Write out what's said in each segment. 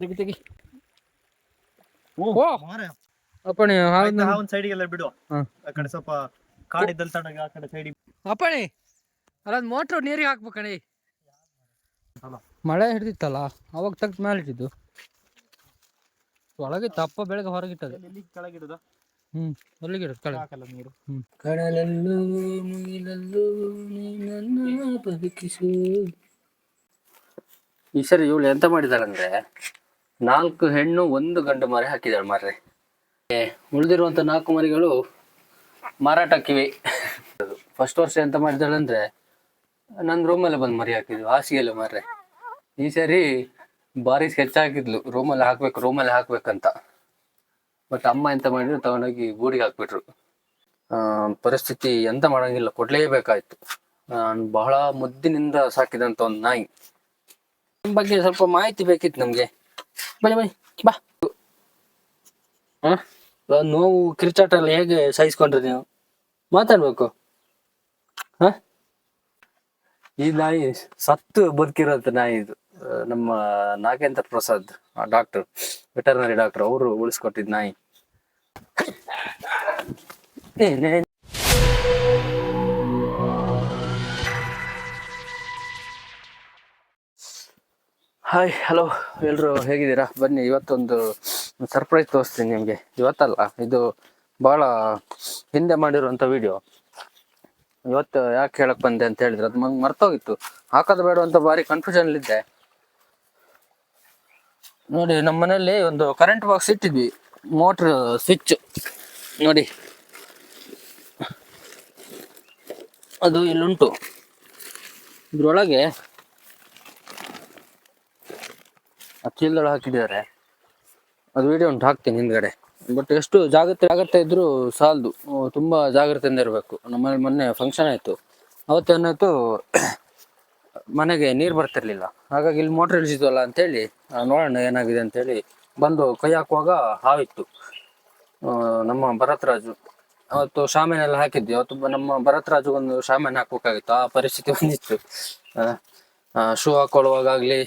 ತೆಗಿ ತೆಗಿ. ಓ ಓ ಅಪ್ಪಣೆ ಹಾವು ಒಂದ್ ಸೈಡಿಗೆಲ್ಲ ಬಿಡು. ಹಾ. ಆ ಕಡೆ ಸ್ವಲ್ಪ ಕಾಡಿದ್ದಲ್ಲಿ ತಣ್ಣಗೆ ಆ ಕಡೆ ಸೈಡಿಗೆ ಅಪ್ಪಣೆ ಅಲ್ಲ ಮೋಟ್ರ್ ನೀರಿಗೆ ಹಾಕ್ಬೇಕಣೆ. ಅಲ್ಲ. ಮಳೆ ಹಿಡಿದಿತ್ತಲ್ಲ ಅವಾಗ ತೆಗ್ದು ಮೇಲೆ ಇಟ್ಟಿದ್ದು. ಒಳಗೆ ತಪ್ಪ ಬೆಳಗ್ಗೆ ಹೊರಗಿಟ್ಟದು ಎಲ್ಲಿ ಕೆಳಗಿಡುದ? ಹ್ಮ್ ಅಲ್ಲಿಗೆ ಇಡೋದು ಕಳೆ ಹಾಕಲ್ಲ ನೀರು. ಹ್ಮ್. ಕಡಲಲ್ಲೂ ಮುಗಿಲಲ್ಲೂ ನೀನನ್ನ ಬದುಕಿಸು. ಈ ಸರಿ ಇವಳು ಎಂತ ಮಾಡಿದಾಳಂದ್ರೆ? ನಾಲ್ಕು ಹೆಣ್ಣು ಒಂದು ಗಂಡು ಮರಿ ಹಾಕಿದಾಳೆ ಮಾರ್ರೆ. ಉಳಿದಿರುವಂತ ನಾಲ್ಕು ಮರಿಗಳು ಮಾರಾಟಕ್ಕಿವೆ. ಫಸ್ಟ್ ವರ್ಷ ಎಂತ ಮಾಡಿದಾಳಂದ್ರೆ ನನ್ನ ರೂಮಲ್ಲೇ ಬಂದು ಮರಿ ಹಾಕಿದ್ವು ಹಾಸಿಗೆಲ್ಲ ಮಾರ್ರೆ. ಈ ಸರಿ ಭಾರಿ ಸ್ಕೆಚ್ ಹಾಕಿದ್ಲು ರೂಮಲ್ಲಿ ಹಾಕ್ಬೇಕು ರೂಮಲ್ಲಿ ಹಾಕ್ಬೇಕಂತ. ಬಟ್ ಅಮ್ಮ ಎಂತ ಮಾಡಿದ್ರು, ತಗೊಂಡೋಗಿ ಗೂಡಿಗೆ ಹಾಕ್ಬಿಟ್ರು. ಪರಿಸ್ಥಿತಿ ಎಂತ ಮಾಡಂಗಿಲ್ಲ, ಕೊಡ್ಲೇಬೇಕಾಯ್ತು. ನಾನು ಬಹಳ ಮುದ್ದಿನಿಂದ ಸಾಕಿದಂತ ಒಂದು ನಾಯಿ. ಬಗ್ಗೆ ಸ್ವಲ್ಪ ಮಾಹಿತಿ ಬೇಕಿತ್ತು ನಮ್ಗೆ. ಬನ್ನಿ ಬಳಿ ಬಾ. ಹಾ? ನೋವು ಕಿರ್ಚಾಟ ಹೇಗೆ ಸಹಿಸ್ಕೊಂಡ್ರಿ ನೀವು? ಮಾತಾಡ್ಬೇಕು. ಹಾ? ಈ ನಾಯಿ ಸತ್ತು ಬದುಕಿರೋಂಥ ನಾಯಿ ಇದು. ನಮ್ಮ Nagendra Prasad doctor veterinary doctor ಅವರು ಉಳಿಸ್ಕೊಟ್ಟಿದ್ ನಾಯಿ. ಹಾಯ್ ಹಲೋ ಎಲ್ಲರೂ ಹೇಗಿದ್ದೀರಾ? ಬನ್ನಿ, ಇವತ್ತೊಂದು ಸರ್ಪ್ರೈಸ್ ತೋರಿಸ್ತೀನಿ ನಿಮಗೆ. ಇವತ್ತಲ್ಲ, ಇದು ಭಾಳ ಹಿಂದೆ ಮಾಡಿರುವಂಥ ವಿಡಿಯೋ ಇವತ್ತು ಯಾಕೆ ಹೇಳಕ್ಕೆ ಬಂದೆ ಅಂತ ಹೇಳಿದ್ರೆ, ಅದು ನಂಗೆ ಮರ್ತೋಗಿತ್ತು. ಹಾಕೋದು ಬೇಡ ಅಂತ ಭಾರಿ ಕನ್ಫ್ಯೂಷನ್ಲಿದ್ದೆ ನೋಡಿ ನಮ್ಮ ಮನೆಯಲ್ಲಿ ಒಂದು ಕರೆಂಟ್ ಬಾಕ್ಸ್ ಇಟ್ಟಿದ್ವಿ. ಮೋಟ್ರ್ ಸ್ವಿಚ್ ನೋಡಿ. ಅದು ಇಲ್ಲುಂಟು. ಇದ್ರೊಳಗೆ ಆ ಚೀಲದೊಳಗೆ ಹಾಕಿದ್ದಾರೆ ಅದು ವಿಡಿಯೋ ಉಂಟು, ಹಾಕ್ತೀನಿ ಹಿಂದ್ಗಡೆ. ಬಟ್ ಎಷ್ಟು ಜಾಗ್ರತೆ ಜಾಗ್ರತೆ ಇದ್ರೂ ಸಾಲದು. ತುಂಬಾ ಜಾಗ್ರತೆಯಿಂದ ಇರಬೇಕು. ನಮ್ಮಲ್ಲಿ ಮೊನ್ನೆ ಫಂಕ್ಷನ್ ಆಯಿತು. ಅವತ್ತೇನಾಯ್ತು ಮನೆಗೆ ನೀರು ಬರ್ತಿರ್ಲಿಲ್ಲ. ಹಾಗಾಗಿ ಇಲ್ಲಿ ಮೋಟ್ರ್ ಇಳಿಸಿದ್ವಲ್ಲ ಅಂತೇಳಿ ನೋಡೋಣ ಏನಾಗಿದೆ ಅಂತೇಳಿ ಬಂದು ಕೈ ಹಾಕುವಾಗ ಹಾವಿತ್ತು. ನಮ್ಮ ಭರತ್ ರಾಜು ಅವತ್ತು ಶಾಮಿನೆಲ್ಲ ಹಾಕಿದ್ವಿ. ಅವತ್ತು ನಮ್ಮ ಭರತ್ ರಾಜು ಒಂದು ಶಾಮಿನ್ ಹಾಕ್ಬೇಕಾಗಿತ್ತು. ಆ ಪರಿಸ್ಥಿತಿ ಬಂದಿತ್ತು. ಶೂ ಹಾಕೊಳ್ಳುವಾಗಲಿ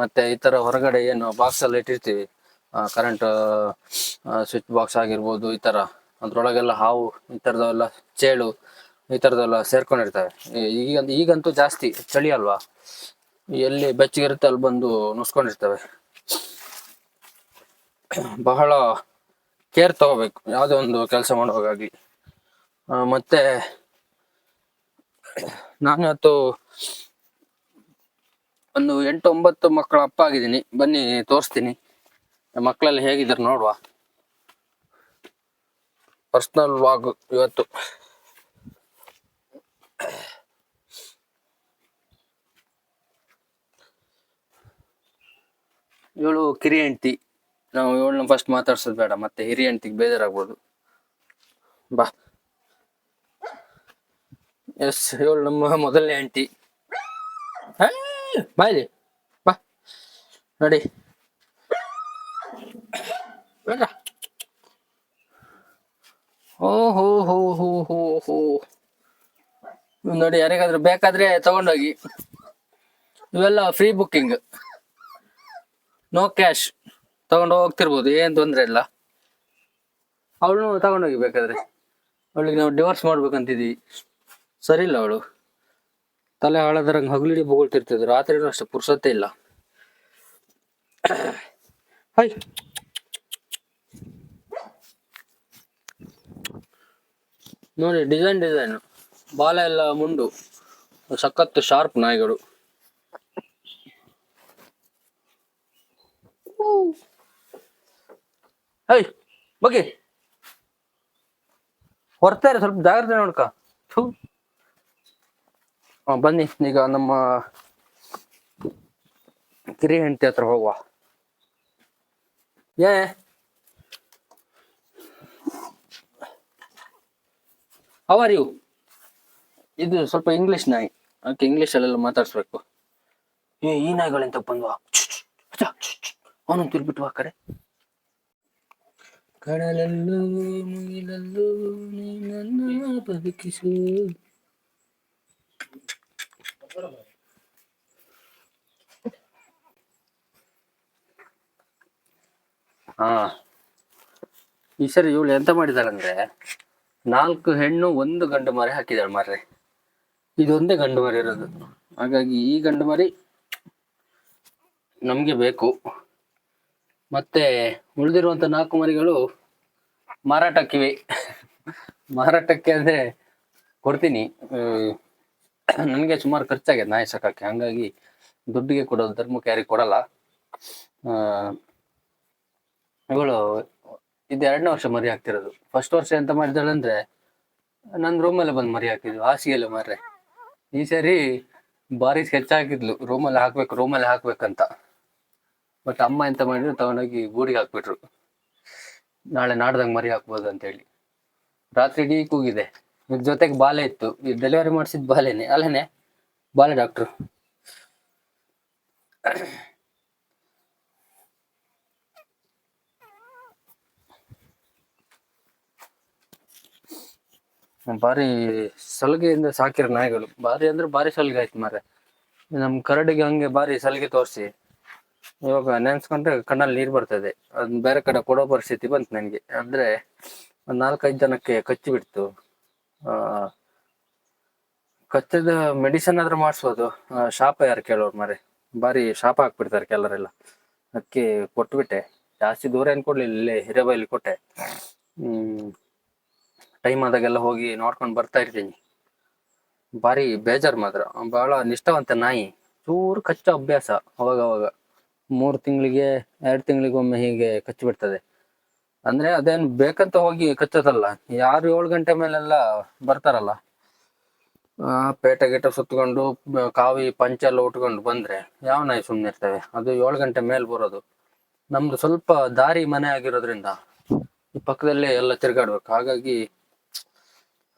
ಮತ್ತೆ ಈ ತರ ಹೊರಗಡೆ ಏನು ಬಾಕ್ಸ್ ಎಲ್ಲ ಇಟ್ಟಿರ್ತೀವಿ. ಕರೆಂಟ್ ಸ್ವಿಚ್ ಬಾಕ್ಸ್ ಆಗಿರ್ಬೋದು, ಈ ತರ. ಅದ್ರೊಳಗೆಲ್ಲ ಹಾವು, ಈ ತರದವೆಲ್ಲ ಚೇಳು, ಈ ತರದೆಲ್ಲ ಸೇರ್ಕೊಂಡಿರ್ತವೆ. ಈಗ, ಈಗಂತೂ ಜಾಸ್ತಿ ಚಳಿ ಅಲ್ವಾ? ಎಲ್ಲಿ ಬೆಚ್ಚಗಿರುತ್ತೆ ಅಲ್ಲಿ ಬಂದು ನುಸ್ಕೊಂಡಿರ್ತವೆ. ಬಹಳ ಕೇರ್ ತಗೋಬೇಕು. ಯಾವುದೇ ಒಂದು ಕೆಲಸ ಮಾಡುವಾಗಲಿ ಮತ್ತೆ, ನಾನು ಇವತ್ತು ಒಂದು ಎಂಟು ಒಂಬತ್ತು ಮಕ್ಕಳ ಅಪ್ಪ ಆಗಿದ್ದೀನಿ. ಬನ್ನಿ ತೋರಿಸ್ತೀನಿ. ಮಕ್ಕಳೆಲ್ಲ ಹೇಗಿದ್ದಾರೆ ನೋಡುವ. ಪರ್ಸನಲ್ ವ್ಲಾಗ್ ಇವತ್ತು. ಇವಳು ಕಿರಿ ಹೆಂಡ್ತಿ. ನಾವು ಇವಳನ್ನ ಫಸ್ಟ್ ಮಾತಾಡ್ಸೋದು ಬೇಡ ಮತ್ತೆ ಹಿರಿಯ ಹೆಂಡ್ತಿಗೆ ಬೇಜಾರಾಗ್ಬೋದು. ಬಾ. ಎಸ್ ಇವಳು ನಮ್ಮ ಮೊದಲನೇ ಹೆಂಡ್ತಿ. ಹೇ, ಬಾ ಬಾ. ನೋಡಿ. ಓ, ಹೋ ಹೋ ಹೋ ಹೋ ಹೋ. ನೋಡಿ, ಯಾರಿಗಾದ್ರೂ ಬೇಕಾದ್ರೆ ತಗೊಂಡೋಗಿ. ಇವೆಲ್ಲ ಫ್ರೀ ಬುಕ್ಕಿಂಗ್ ನೋ ಕ್ಯಾಶ್ ತಗೊಂಡು ಹೋಗ್ತಿರ್ಬೋದು, ಏನ್ ತೊಂದ್ರೆ ಇಲ್ಲ. ಅವಳು ತಗೊಂಡೋಗಿ ಬೇಕಾದ್ರೆ. ಅವಳಿಗೆ ನಾವು ಡಿವೋರ್ಸ್ ಮಾಡ್ಬೇಕಂತಿದ್ವಿ ಸರಿ ಇಲ್ಲ ಅವಳು. ತಲೆ ಹಾಳಾದ್ರಂಗೆ ಹಗಲಿಡಿ ಬೊಗಳ್ತಿರ್ತಿದ್ರು. ರಾತ್ರಿನೂ ಅಷ್ಟೇ, ಪುರ್ಸತ್ತೆ ಇಲ್ಲ. ಹೈ. ನೋಡಿ, ಡಿಸೈನ್ ಡಿಸೈನ್. ಬಾಲ ಎಲ್ಲ ಮುಂಡು. ಸಖತ್ ಶಾರ್ಪ್ ನಾಯಿಗಳು. ಹೈ ಬಗ್ಗೆ ಹೊರ್ತಾರೆ, ಸ್ವಲ್ಪ ಜಾಗ್ರತೆ ನೋಡ್ಕ. ಥೂ. ಬನ್ನಿ, ಈಗ ನಮ್ಮ ಕಿರಿ ಹೆಂಡತಿ ಹತ್ರ ಹೋಗುವ. ಏ? ಅವರ್ ಯು ಇದು ಸ್ವಲ್ಪ ಇಂಗ್ಲಿಷ್ ನಾಯಿ. ಅದಕ್ಕೆ ಇಂಗ್ಲಿಷ್ ಅಲ್ಲೆಲ್ಲ ಮಾತಾಡ್ಸ್ಬೇಕು. ಏ, ಈ ನಾಯಿಗಳೆಂತ ಬಂದ್ವಾ? ಅವನು ತಿರ್ಬಿಟ್ಟು ಆ ಕಡೆ? ಕಡಲಲ್ಲೂ ಮುಗಿಲಲ್ಲೂ ನೀ ನನ್ನ ಬದುಕಿಸು. ಹಾ. ಈ ಸರಿ ಇವಳು ಎಂತ ಮಾಡಿದಾಳಂದ್ರೆ ನಾಲ್ಕು ಹೆಣ್ಣು ಒಂದು ಗಂಡು ಮರಿ ಹಾಕಿದಾಳೆ ಮಾರ್ರೆ. ಇದೊಂದೇ ಗಂಡು ಮರಿ ಇರೋದು. ಹಾಗಾಗಿ ಈ ಗಂಡು ಮರಿ ನಮಗೆ ಬೇಕು. ಮತ್ತೆ ಉಳಿದಿರುವಂತ ನಾಲ್ಕು ಮರಿಗಳು ಮಾರಾಟಕ್ಕಿವೆ. ಮಾರಾಟಕ್ಕೆ ಅಂದ್ರೆ ಕೊಡ್ತೀನಿ. ನನಗೆ ಸುಮಾರು ಖರ್ಚಾಗಿದೆ ನಾಯಿ ಸಾಕಕ್ಕೆ ಹಂಗಾಗಿ ದುಡ್ಡಿಗೆ ಕೊಡೋದು, ಧರ್ಮಕ್ಕೆ ಯಾರಿಗೆ ಕೊಡಲ್ಲ. ಇವಳು ಇದು ಎರಡನೇ ವರ್ಷ ಮರಿ ಹಾಕ್ತಿರೋದು. ಫಸ್ಟ್ ವರ್ಷ ಎಂತ ಮಾಡಿದಾಳೆ ಅಂದ್ರೆ ನನ್ನ ರೂಮಲ್ಲೇ ಬಂದು ಮರಿ ಹಾಕಿದ್ಲು ಹಾಸಿಗೆಲ್ಲ ಮಾರ್ರೆ. ಈ ಸರಿ ಭಾರಿ ಸ್ಕೆಚ್ ಹಾಕಿದ್ಲು ರೂಮಲ್ಲಿ ಹಾಕ್ಬೇಕು ರೂಮಲ್ಲಿ ಹಾಕ್ಬೇಕಂತ. ಬಟ್ ಅಮ್ಮ ಎಂತ ಮಾಡಿದ್ರು, ತಗೊಂಡೋಗಿ ಗೂಡಿಗೆ ಹಾಕ್ಬಿಟ್ರು. ನಾಳೆ ನಾಡ್ದಂಗೆ ಮರಿ ಹಾಕ್ಬೋದು ಅಂತೇಳಿ. ರಾತ್ರಿ ಇಡೀ ಕೂಗಿದೆ. ಇದ್ರ ಜೊತೆಗೆ ಬಾಲೆ ಇತ್ತು. ಈ ಡೆಲಿವರಿ ಮಾಡಿಸಿದ ಬಾಲೆನೆ, ಅಲ್ಲೇನೆ? ಬಾಲೆ ಡಾಕ್ಟ್ರು ಭಾರಿ ಸಲಿಗೆಯಿಂದ ಸಾಕಿರೋ ನಾಯಿಗಳು. ಭಾರಿ ಅಂದ್ರೆ ಭಾರಿ ಸಲಿಗೆ ಆಯ್ತು ಮಾರೆ ನಮ್ ಕರಡಿಗೆ ಹಂಗೆ ಭಾರಿ ಸಲಿಗೆ ತೋರಿಸಿ. ಇವಾಗ ನೆನ್ಸ್ಕೊಂಡ್ರೆ ಕಣ್ಣಲ್ಲಿ ನೀರು ಬರ್ತದೆ. ಅದ್ ಬೇರೆ ಕಡೆ ಕೊಡೋ ಪರಿಸ್ಥಿತಿ ಬಂತು ನನಗೆ. ಅಂದ್ರೆ ಒಂದ್ ನಾಲ್ಕೈದು ಜನಕ್ಕೆ ಕಚ್ಚಿ ಬಿಡ್ತು ಕಚ್ಚದ ಮೆಡಿಸನ್ ಆದ್ರೂ ಮಾಡಿಸ್ಬೋದು. ಶಾಪ ಯಾರು ಕೇಳೋರು ಮಾರೆ ಭಾರಿ ಶಾಪ ಹಾಕ್ಬಿಡ್ತಾರೆ ಕೆಲವರೆಲ್ಲ ಅದಕ್ಕೆ ಕೊಟ್ಬಿಟ್ಟೆ. ಜಾಸ್ತಿ ದೂರ ಏನು ಕೊಡ್ಲಿಲ್ಲ, ಇಲ್ಲೇ ಹಿರೇಬೈಲಿ ಕೊಟ್ಟೆ. ಟೈಮ್ ಆದಾಗೆಲ್ಲ ಹೋಗಿ ನೋಡ್ಕೊಂಡು ಬರ್ತಾ ಇರ್ತೀನಿ. ಭಾರಿ ಬೇಜಾರ್ ಮಾತ್ರ. ಬಹಳ ನಿಷ್ಠಾವಂತ ನಾಯಿ. ಚೂರು ಕಚ್ಚೋ ಅಭ್ಯಾಸ ಅವಾಗ ಅವಾಗ ಮೂರು ತಿಂಗಳಿಗೆ, ಎರಡು ತಿಂಗಳಿಗೊಮ್ಮೆ ಹೀಗೆ ಕಚ್ಚಿ ಬಿಡ್ತದೆ ಅಂದ್ರೆ ಅದೇನ್ ಬೇಕಂತ ಹೋಗಿ ಕಚ್ಚೋದಲ್ಲ. ಯಾರು ಏಳು ಗಂಟೆ ಮೇಲೆಲ್ಲ ಬರ್ತಾರಲ್ಲ. ಪೇಟೆ ಗೇಟ ಸುತ್ಕೊಂಡು ಕಾವಿ, ಪಂಚ ಎಲ್ಲ ಉಟ್ಕೊಂಡು ಬಂದ್ರೆ ಯಾವ ನಾಯಿ ಸುಮ್ಮನೆ ಇರ್ತವೆ? ಅದು ಏಳು ಗಂಟೆ ಮೇಲೆ ಬರೋದು. ನಮ್ದು ಸ್ವಲ್ಪ ದಾರಿ ಮನೆ ಆಗಿರೋದ್ರಿಂದ ಈ ಪಕ್ಕದಲ್ಲೇ ಎಲ್ಲ ತಿರ್ಗಾಡ್ಬೇಕು. ಹಾಗಾಗಿ,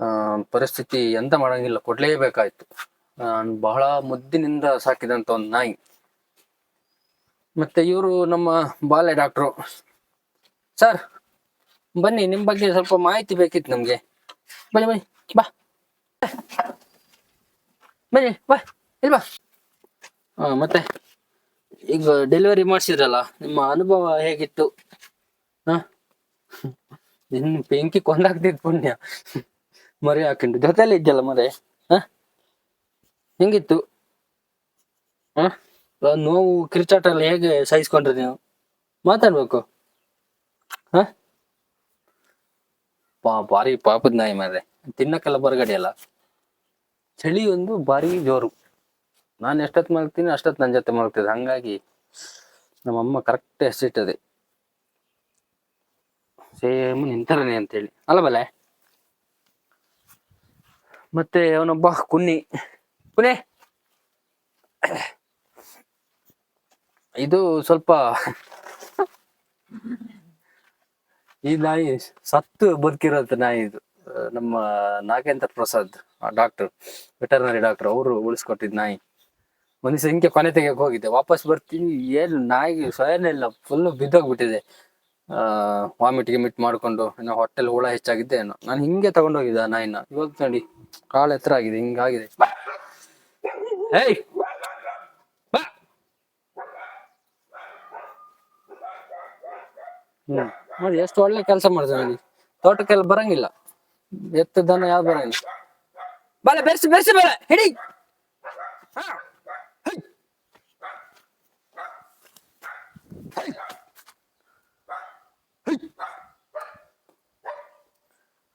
ಆ, ಪರಿಸ್ಥಿತಿ ಎಂತ ಮಾಡಂಗಿಲ್ಲ, ಕೊಡ್ಲೇಬೇಕಾಯ್ತು. ನಾನು ಬಹಳ ಮುದ್ದಿನಿಂದ ಸಾಕಿದಂತ ಒಂದು ನಾಯಿ. ಮತ್ತೆ ಇವರು ನಮ್ಮ ಬಾಲ್ಯ ಡಾಕ್ಟ್ರು. ಸರ್ ಬನ್ನಿ, ನಿಮ್ ಬಗ್ಗೆ ಸ್ವಲ್ಪ ಮಾಹಿತಿ ಬೇಕಿತ್ತು ನಮ್ಗೆ. ಬನ್ನಿ ಬನ್ನಿ, ಬಾ. ಬನ್ನಿ, ಬಾ, ಇಲ್ಲಿ ಬಾ. ಹಾ, ಮತ್ತೆ? ಈಗ ಡೆಲಿವರಿ ಮಾಡಿಸಿದ್ರಲ್ಲ, ನಿಮ್ಮ ಅನುಭವ ಹೇಗಿತ್ತು? ಹಾ? ನಿನ್ ಬೆಂಕಿ ಕೊಂದಾಗ್ತಿದ್ ಪುಣ್ಯ. ಮರಿ ಹಾಕೊಂಡು. ಜೊತೆಲಿ ಇದ್ಯಲ್ಲ ಮರೆ? ಹ? ಹೆಂಗಿತ್ತು? ಹ? ನೋವು ಕಿರ್ಚಾಟ ಎಲ್ಲ ಹೇಗೆ ಸಹಿಸ್ಕೊಂಡ್ರಿ ನೀವು? ಮಾತಾಡ್ಬೇಕು. ಹ? ಪಾ, ಭಾರಿ ಪಾಪದ ನಾಯಿ ಮಾರೆ ತಿನ್ನಕ್ಕೆಲ್ಲ ಬರಗಡೆ ಅಲ್ಲ. ಚಳಿ ಒಂದು ಭಾರಿ ಜೋರು. ನಾನು ಎಷ್ಟೊತ್ತು ಮಲಗ್ತೀನಿ, ಅಷ್ಟೊತ್ತು ನನ್ನ ಜೊತೆ ಮಲಗ್ತದೆ ಹಂಗಾಗಿ ನಮ್ಮಮ್ಮ ಕರೆಕ್ಟ್ ಎಷ್ಟಿಟ್ಟದೆ ಸೇಮ್ ನಿಂತರನೆ ಅಂತೇಳಿ. ಅಲ್ಲ ಬಲೆ ಮತ್ತೆ ಅವನೊಬ್ಬ ಕುನ್ನಿ. ಕುನೆ ಇದು ಸ್ವಲ್ಪ ಈ ನಾಯಿ ಸತ್ತು ಬದುಕಿರೋದು ನಾಯಿ ಇದು. ನಮ್ಮ Nagendra Prasad doctor veterinary doctor ಅವರು ಉಳಿಸ್ಕೊಟ್ಟಿದ್ ನಾಯಿ. ಒಂದು ಸಂಖ್ಯೆ ಕೊನೆ ತೆಗಿಯಕ್ಕೆ ಹೋಗಿದ್ದೆ ವಾಪಸ್ ಬರ್ತೀನಿ. ಏನು ನಾಯಿಗೆ ಇಲ್ಲ ಫುಲ್ ಬಿದ್ದೋಗ್ಬಿಟ್ಟಿದೆ. ವಾಮಿಟ್ ಗಿಮಿಟ್ ಮಾಡ್ಕೊಂಡು ಇನ್ನು ಹೊಟ್ಟೆಲ್ ಹುಳ ಹೆಚ್ಚಾಗಿದ್ದೆ ಏನೋ. ನಾನು ಹಿಂಗೆ ತಗೊಂಡೋಗಿದ್ದೆ ಆ ನಾಯಿನ. ಇವಾಗ ನೋಡಿ ಕಾಳು ಎತ್ತರ ಆಗಿದೆ, ಹಿಂಗಾಗಿದೆ. ಬಾ. ಹ್ಮ್. ನೋಡಿ, ಎಷ್ಟು ಒಳ್ಳೆ ಕೆಲಸ ಮಾಡ್ತಾನೆ ತೋಟಕ್ಕೆ ತೋಟಕ್ಕೆಲ್ಲ ಬರಂಗಿಲ್ಲ. ಎತ್ತದನ್ನ ದನ ಯಾವ್ದು ಬರಂಗಿಲ್ಲ. ಬಾಳೆ, ಬೆರ್ಸಿ ಬೆರ್ಸಿ ಬಲೆ ಹಿಡಿ.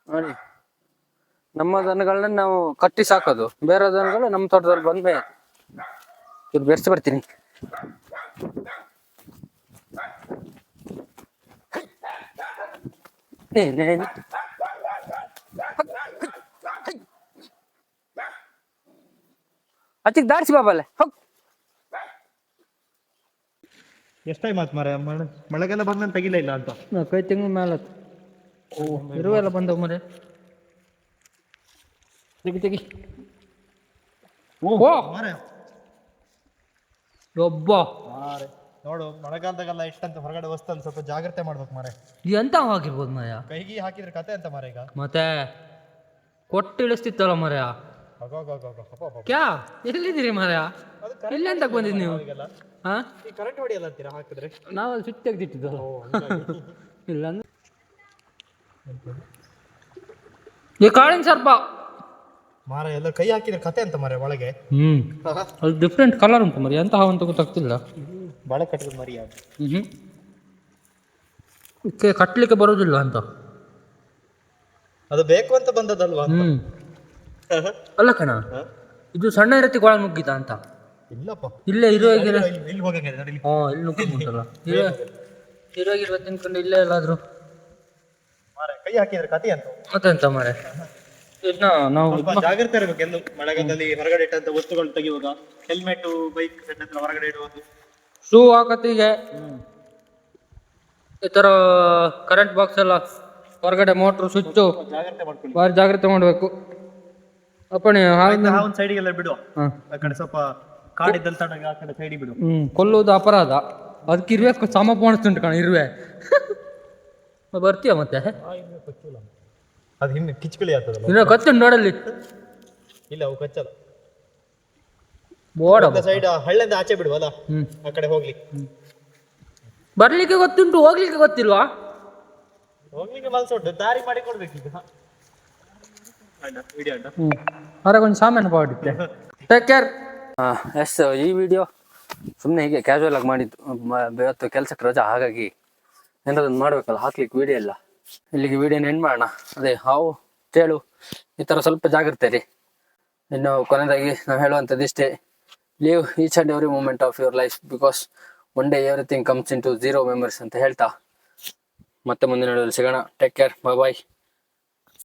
ನೋಡಿ, ನಮ್ಮ ದನಗಳನ್ನ ನಾವು ಕಟ್ಟಿ ಸಾಕೋದು. ಬೇರೆ ದನಗಳು ನಮ್ಮ ತೋಟದಲ್ಲಿ ಬಂದ್ಮೇಲೆ. ಇದು ಬೆರ್ಸಿ ಬರ್ತೀನಿ. ಏ, ಲೇ, ಲೇ. ಅಚ್ಚಿಗೆ ದಾಡ್ಸಿ ಬಾಬಾಲೆ ಹೋಗ್ ಎಷ್ಟ್ ಟೈಮ್ ಆಯ್ತು ಮಾರೆ ಮಳೆ ಮಳೆಗೆಲ್ಲ ಬಂದಂತ ತೆಗಿಲ್ಲ ಇಲ್ಲ ಅಂತ ನಾಲ್ಕೈದು ತಿಂಗಳ ಮೇಲೆ ಓ ಇರುವೆಲ್ಲ ಬಂದವು ಮರೆ ತೆಗಿ ತೆಗಿ ಓ ಮಾರೆ ಒಬ್ಬ ಮಾರೆ ನೋಡು ಮಳೆಗಾಲದಾಗೆಲ್ಲ ಇಷ್ಟಂತ ಹೊರಗಡೆ ವಸ್ತಲ್ಲಿ ಸ್ವಲ್ಪ ಜಾಗ್ರತೆ ಮಾಡ್ಬೇಕು ಮಾರೆ ಎಂತ ಹಾಕಿರ್ಬೋದು ಮರ್ಯ ಕೈಗೆ ಹಾಕಿದ್ರೆ ಕತೆ ಅಂತ ಮಾರೆ ಈಗ. ಮತ್ತೆ ಕೊಟ್ಟು ಇಳಿಸ್ತಿತ್ತಲ್ಲ ಮರ್ಯ ಕ್ಯಾ ಎಲ್ಲಿದ್ದೀರಿ ಮಾರ ಎಲ್ಲಿ ಅಂತ ಬಂದಿದ್ ನೀವು ಹಾ ಈ ಕರೆಂಟ್ ಹೊಡಿಯಲ್ಲ ಅಂತೀರಾ ಹಾಕಿದ್ರೆ ನಾವು ಅಲ್ಲಿ ಸ್ವಿಚ್ ತೆಗ್ದಿಟ್ಟಿದ್ದು ಇಲ್ಲ ಈ ಕಾಳಿನ ಸರ್ಪ ಮಾರ ಎಲ್ಲ ಕೈ ಹಾಕಿದ್ರೆ ಕತೆ ಅಂತ ಮಾರೆ ಒಳಗೆ ಹ್ಮ್ ಅದು ಡಿಫ್ರೆಂಟ್ ಕಲರ್ ಉಂಟು ಮರಿ ಎಂತ ಅಂತ ಗೊತ್ತಾಗ್ತಿಲ್ಲ ಬಾಳೆ ಕಟ್ಟಿದ ಮರಿ ಅದು ಹ್ಮ್ ಇದಕ್ಕೆ ಕಟ್ಟಲಿಕ್ಕೆ ಬರೋದಿಲ್ಲ ಅಂತ. ಅದು ಬೇಕು ಅಂತ ಬಂದದಲ್ವಾ ಹ್ಞೂ ಅಲ್ಲ ಕಣ ಇದು ಸಣ್ಣ ರೀತಿ ಕೊಳ ನುಗ್ಗಿತ ಅಂತ. ಇಲ್ಲಪ್ಪ. ಇಲ್ಲೇ ಇರೋ ಇಲ್ಲಿ- ಇಲ್ಲಿ ಹಾಂ ಇಲ್ಲಿ. ಇರೋ ಇರುವಾಗಿರುವ ತಿನ್ಕೊಂಡು ಇಲ್ಲೇ ಎಲ್ಲಾದರೂ. ಮಾರೆ ಕೈ ಹಾಕಿದ್ರೆ ಕತೆ ಅಂತ. ಮತ್ತೆಂತ ಮಾರೆ ಇದನ್ನ ನಾವು ಜಾಗ್ರತೆ ಇರಬೇಕು ಎಂದು ಮಳೆಗಾಲದಲ್ಲಿ ಹೊರಗಡೆ ಇಟ್ಟಂತ ವಸ್ತುಗಳು ತೆಗೆಯುವಾಗ. ಹೆಲ್ಮೆಟ್ ಬೈಕ್ ಹತ್ರ ಹೊರಗಡೆ ಇಡುವುದು. ಶೂ ಹಾಕತ್ತಿಗೆ ಈ ಥರ ಕರೆಂಟ್ ಬಾಕ್ಸ್ ಎಲ್ಲ ಹೊರಗಡೆ ಮೋಟ್ರು ಸ್ವಿಚ್ಚು ಭಾರಿ ಜಾಗ್ರತೆ ಮಾಡಬೇಕು. ಅಪ್ಪಣೆ ಒಂದು ಸೈಡಿಗೆಲ್ಲ ಬಿಡು. ಆ ಕಡೆ ಸ್ವಲ್ಪ ಕಾಡಿದ್ದಲ್ಲಿ ತಣ್ಣಗೆ ಆ ಕಡೆ ಸೈಡಿಗೆ ಬಿಡು. ಹ್ಞೂ ಕೊಲ್ಲುವುದು ಅಪರಾಧ. ಅದಕ್ಕೆ ಇರುವೆ ಸಮ ಪೋಣಿಸ್ತುಂಟು ಕಣ ಇರುವೆ. ಬರ್ತೀಯ ಮತ್ತೆ? ಅದು ಹಿಂದೆ ಕಿಚ್ಕಳಿ ಆಗ್ತದೆ ಇನ್ನು ಕಚ್ಚು ನೋಡಲ್ಲಿ. ಇಲ್ಲ ಅವು ಕಚ್ಚಲ್ಲ. ಸೈಡ್ ಹಳ್ಳಿಂದ ಆಚೆ ಬಿಡುವಲ್ಲ? ಆ ಕಡೆ ಹೋಗ್ಲಿ. ಬರ್ಲಿಕ್ಕೆ ಗೊತ್ತುಂಟು ಹೋಗ್ಲಿಕ್ಕೆ ಗೊತ್ತಿಲ್ವಾ? ಹೋಗ್ಲಿಕ್ಕೆ ಮನಸ್ಸು ಉಂಟು ದಾರಿ ಮಾಡಿ ಹೊರಗೊಂದು ಸಾಮಾನು ಪಾಡಿತ್ತೆ ಟೇಕ್ ಕೇರ್ ಎಸ್ ಈ ವಿಡಿಯೋ ಸುಮ್ಮನೆ ಹೀಗೆ ಕ್ಯಾಶುವಲ್ ಆಗಿ ಮಾಡಿದ್ದು. ಇವತ್ತು ಕೆಲಸಕ್ಕೆ ರಜಾ ಹಾಗಾಗಿ ಏನಾದ್ರು ಮಾಡಬೇಕಲ್ಲ ಹಾಕ್ಲಿಕ್ಕೆ ವಿಡಿಯೋ ಇಲ್ಲ ಇಲ್ಲಿಗೆ ವಿಡಿಯೋ ಎಂಡ್ ಮಾಡೋಣ. ಅದೇ ಹಾವು ಚೇಳು ಈ ಥರ ಸ್ವಲ್ಪ ಜಾಗ್ರತೆ ರೀ ಇನ್ನು ಕೊನೆಯದಾಗಿ ನಾವು ಹೇಳುವಂಥದ್ದು ಇಷ್ಟೇ live each and every moment of your life because one day everything comes into zero memories ಅಂತ ಹೇಳ್ತಾ. ಮತ್ತೆ ಮುಂದಿನ ಸಿಗೋಣ. ಟೇಕ್ ಕೇರ್ ಬಾಯ್ ಬಾಯ್